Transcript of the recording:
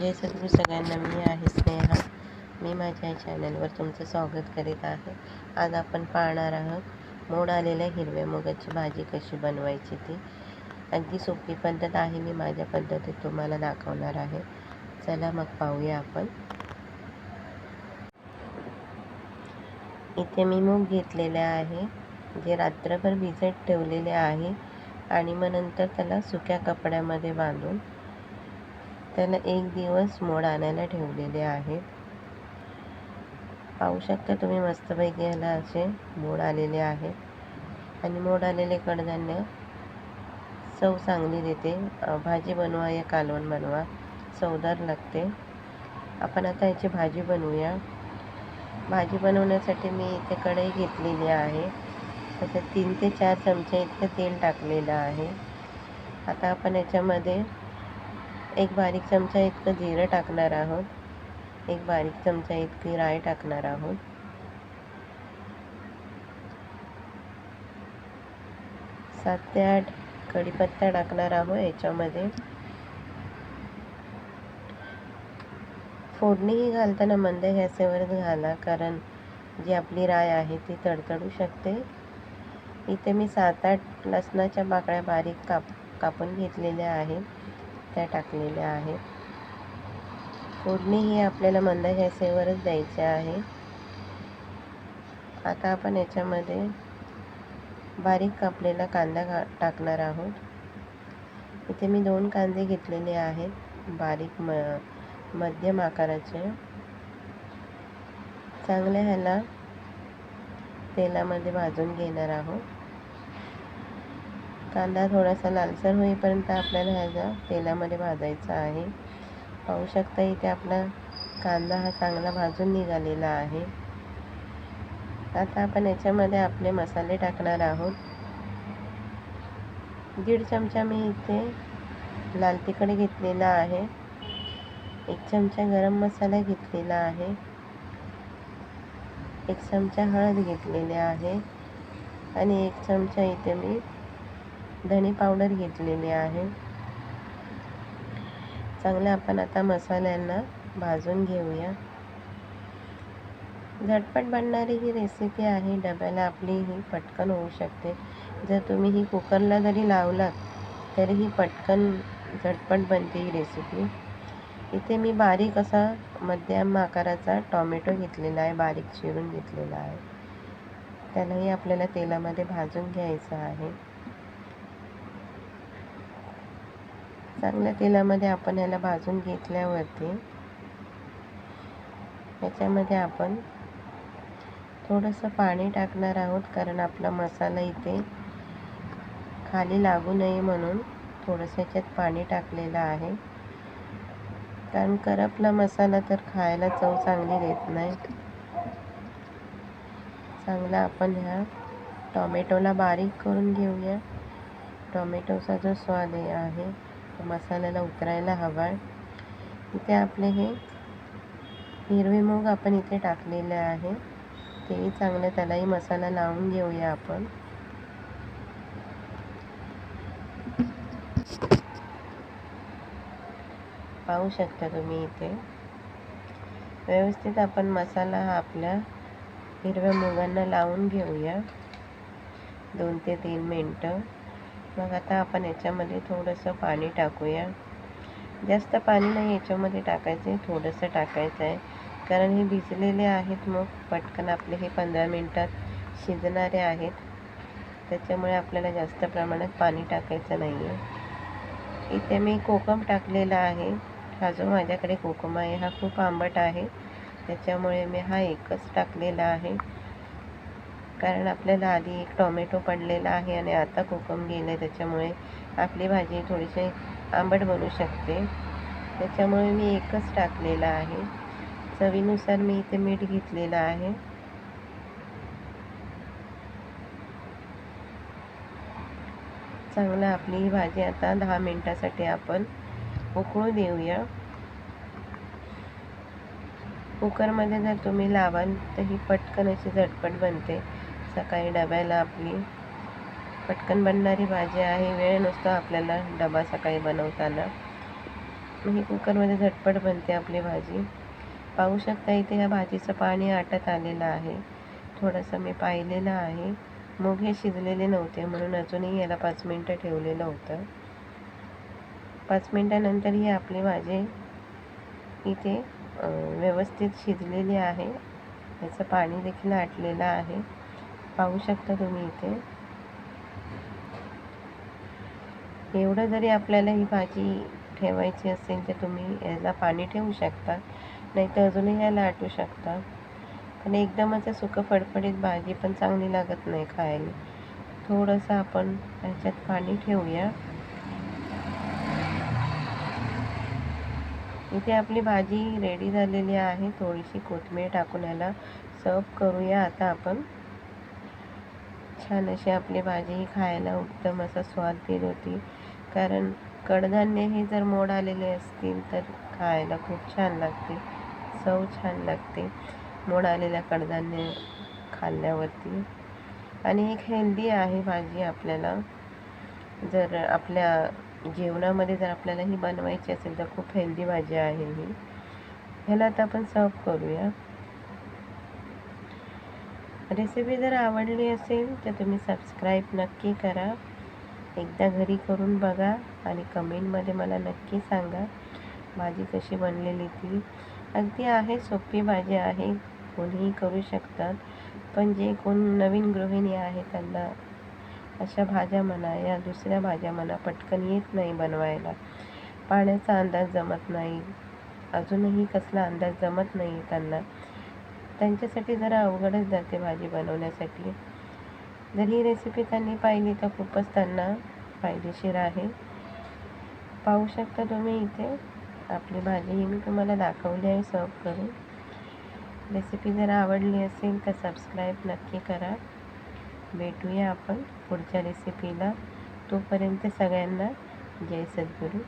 म्हणजे जय सद्गुरू सगळ्यांना मी आहे स्नेहा. मी माझ्या चॅनलवर तुमचं स्वागत करीत आहे. आज आपण पाहणार आहोत मोड आलेल्या हिरव्या मुगाची भाजी कशी बनवायची ती. अगदी सोपी पद्धत आहे मी माझ्या पद्धतीत तुम्हाला दाखवणार आहे. चला मग पाहूया आपण. इथे मी मूग घेतलेले आहे जे रात्रभर भिजत ठेवलेले आहे आणि मग नंतर त्याला सुक्या कपड्यामध्ये बांधून त्याला एक दिवस मोड आणायला ठेवलेले आहे पाहू शकता तुम्ही मस्तपैकी ह्याला असे मोड आलेले आहेत. आणि मोड आलेले कडधान्य चव चांगली देते. भाजी बनवा या कालवण बनवा चवदार लागते. आपण आता याची भाजी बनवूया. भाजी बनवण्यासाठी मी इथे कढई घेतलेली आहे. त्याच्यात तीन ते चार चमचे इतकं तेल टाकलेलं आहे. आता आपण याच्यामध्ये एक बारीक चमचा इतकं जिरं टाकणार आहोत. एक बारीक चमचा इतकी राय टाकणार आहोत. सात ते आठ कढीपत्ता टाकणार आहोत याच्यामध्ये. फोडणीही घालताना मंद गॅसेवरच घाला कारण जी आपली राय आहे ती तडतडू शकते. इथे मी सात आठ लसणाच्या बाकड्या बारीक काप कापून घेतलेल्या आहेत. त्या टाकलेल्या आहेत. फोडणी ही आपल्याला मंद गॅसेवरच द्यायची आहे. आता आपण याच्यामध्ये बारीक कापलेला कांदा घा टाकणार आहोत. इथे मी दोन कांदे घेतलेले आहेत बारीक म मध्यम आकाराचे. चांगल्या ह्याला तेलामध्ये भाजून घेणार आहोत. कांदा थोडासा लालसर होईपर्यंत आपल्याला ह्याचा तेलामध्ये भाजायचा आहे. पाहू शकता इथे आपला कांदा हा चांगला भाजून निघालेला आहे. आता आपण याच्यामध्ये आपले मसाले टाकणार आहोत. दीड चमचा मी इथे लाल तिखट घेतलेला आहे. एक चमचा गरम मसाला घेतलेला आहे. एक चमचा हळद घेतलेली आहे. आणि एक चमचा इथे मी धणे पावडर घेतलेली आहे. चांगलं आपण आता मसाल्यांना भाजून घेऊया. झटपट बनणारी ही रेसिपी आहे. डब्याला आपली ही पटकन होऊ शकते. जर तुम्ही ही कुकरला जरी लावलात तरी ही पटकन झटपट बनते ही रेसिपी इथे मी बारीक असा मध्यम आकाराचा टॉमॅटो घेतलेला आहे. बारीक चिरून घेतलेला आहे. त्यालाही आपल्याला तेलामध्ये भाजून घ्यायचं आहे. चांगल्या तेलामध्ये आपण याला भाजून घेतल्यावरती याच्यामध्ये आपण थोडंसं पाणी टाकणार आहोत कारण आपला मसाला इथे खाली लागू नये म्हणून थोडंसं याच्यात पाणी टाकलेलं आहे. कारण करपला मसाला तर खायला चव चांगली देत नाही. चांगला आपण ह्या टॉमॅटोला बारीक करून घेऊया. टॉमॅटोचा जो स्वाद आहे मसाल्याला उतरायला हवा. आहे इथे आपले हे हिरवे मूग आपण इथे टाकलेले आहे. तेही चांगलं त्यालाही मसाला लावून घेऊया आपण. पाहू शकता तुम्ही इथे. व्यवस्थित आपण मसाला हा आपल्या हिरव्या मुगांना लावून घेऊया. दोन ते तीन मिनटं. मग आता आपण याच्यामध्ये थोडंसं पाणी टाकूया. जास्त पाणी नाही याच्यामध्ये टाकायचं आहे थोडंसं टाकायचं आहे कारण हे भिजलेले आहेत मग पटकन आपले हे पंधरा मिनटात शिजणारे आहेत. त्याच्यामुळे आपल्याला जास्त प्रमाणात पाणी टाकायचं नाही आहे इथे मी कोकम टाकलेला आहे. हा जो माझ्याकडे कोकम आहे हा खूप आंबट आहे. त्याच्यामुळे मी हा एकच टाकलेला आहे. कारण आपल्याला आधी एक टोमॅटो पडलेला आहे आणि आता कोकम गेलं आहे त्याच्यामुळे आपली भाजी थोडीशी आंबट बनू शकते. त्याच्यामुळे मी एकच टाकलेला आहे. चवीनुसार मी इथे मीठ घेतलेलं आहे. चांगलं आपली ही भाजी आता दहा मिनटासाठी आपण उकळू देऊया. कुकरमध्ये जर तुम्ही लावाल तर ही पटकन अशी झटपट बनते. सकाळी डब्याला आपली पटकन बनणारी भाजी आहे. वेळ नसतो आपल्याला डबा सकाळी बनवताना. ही कुकरमध्ये झटपट बनते आपली भाजी. पाहू शकता इथे ह्या भाजीचं पाणी आटत आलेलं आहे. थोडंसं मी पाहिलेलं आहे. मूग हे शिजलेले नव्हते म्हणून अजूनही याला पाच मिनटं ठेवलेलं होतं. पाच मिनटानंतर ही आपली भाजी इथे व्यवस्थित शिजलेली आहे. याचं पाणी देखील आटलेलं आहे. पाहू शकता तुम्ही इथे. एवढं जरी आपल्याला ही भाजी ठेवायची असेल तर तुम्ही याला पाणी ठेवू शकता नाही तर अजूनही याला आटू शकता. पण एकदमच सुकं फडफडीत भाजी पण चांगली लागत नाही खायला. थोडंसं आपण ह्याच्यात पाणी ठेवूया. इथे आपली भाजी रेडी झालेली आहे. थोडीशी कोथिंबीर टाकून याला सर्व करूया आता आपण. छान अशी आपली भाजी ही खायला उत्तम असा स्वाद देत होती. कारण कडधान्य हे जर मोड आलेले असतील तर खायला खूप छान लागते. चव छान लागते. मोड आलेल्या कडधान्य खाल्ल्यावरती. आणि एक हेल्दी आहे भाजी आपल्याला. जर आपल्या जेवणामध्ये जर आपल्याला ही बनवायची असेल तर खूप हेल्दी भाजी आहे ही. ह्याला आता आपण सर्व करूया. रेसिपी जर आवडली असेल तर तुम्ही सबस्क्राईब नक्की करा. एकदा घरी करून बघा आणि कमेंटमध्ये मला नक्की सांगा भाजी कशी बनलेली ती. अगदी आहे सोपी भाजी आहे कोणीही करू शकतात. पण जे कोण नवीन गृहिणी आहे त्यांना अशा भाज्या म्हणा या दुसऱ्या भाज्या म्हणा पटकन येत नाही बनवायला. पाण्याचा अंदाज जमत नाही. अजूनही कसला अंदाज जमत नाही त्यांना. त्यांच्यासाठी जरा अवघडच जाते भाजी बनवण्यासाठी. जर ही रेसिपी त्यांनी पाहिली तर खूपच त्यांना फायदेशीर आहे. पाहू शकता तुम्ही इथे आपली भाजी ही मी तुम्हाला दाखवली आहे सर्व करून. रेसिपी जर आवडली असेल तर सबस्क्राईब नक्की करा. भेटूया आपण पुढच्या रेसिपीला तोपर्यंत सगळ्यांना जय सद्गुरू.